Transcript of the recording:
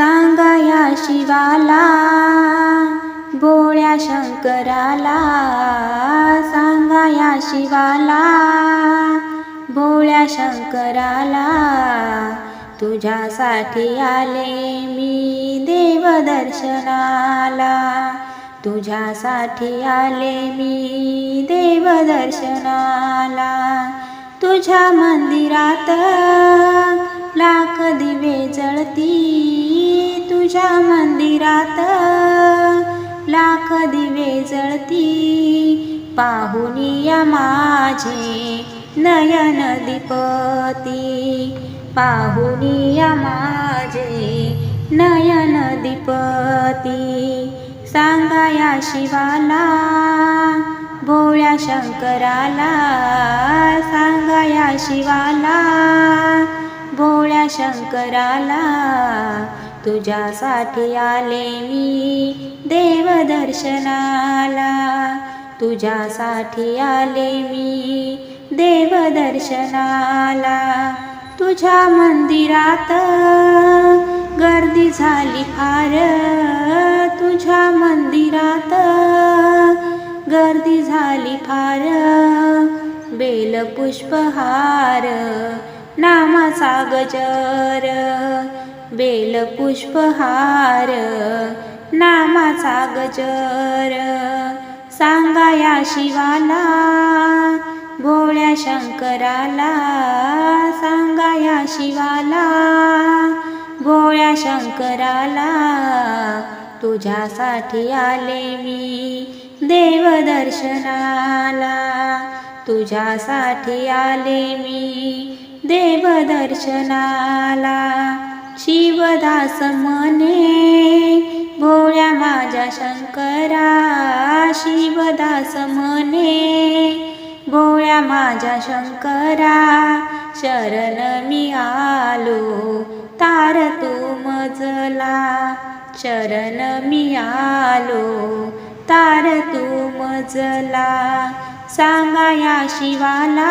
सांगा या शिवाला बोळ्या शंकराला. सांगा या शिवाला भोळ्या शंकराला. तुझ्यासाठी आले मी देवदर्शनाला तुझ्यासाठी आले मी देवदर्शनाला तुझ्या मंदिरात लाख दिवे जळती तुझ्या मंदिरात लाख दिवे जळती. पाहुनिया माझे नयन दीपती. पाहुनिया माझे नयन दीपती. सांगा या शिवाला भोळ्या शंकराला. सांगा या शिवाला भोळ्या शंकराला. तुझ्यासाठी आले मी देवदर्शनाला तुझ्यासाठी आले मी देवदर्शनाला तुझ्या मंदिरात गर्दी झाली फार. तुझ्या मंदिरात गर्दी झाली फार. बेलपुष्पहार नामाचा गजर. बेलपुष्पहार नामाचा गजर. सांगा या शिवाला भोळ्या शंकराला. सांगा या शिवाला भोळ्या शंकराला. तुझ्यासाठी आले मी देवदर्शनाला तुझ्यासाठी आले मी देवदर्शनाला शिवदास म्हणे भोळ्या माझ्या शंकरा शिवदास म्हणे भोळ्या माझ्या शंकरा शरण मी आलो तार तू मजला शरण मी आलो तार तू मजला सांगा या शिवाला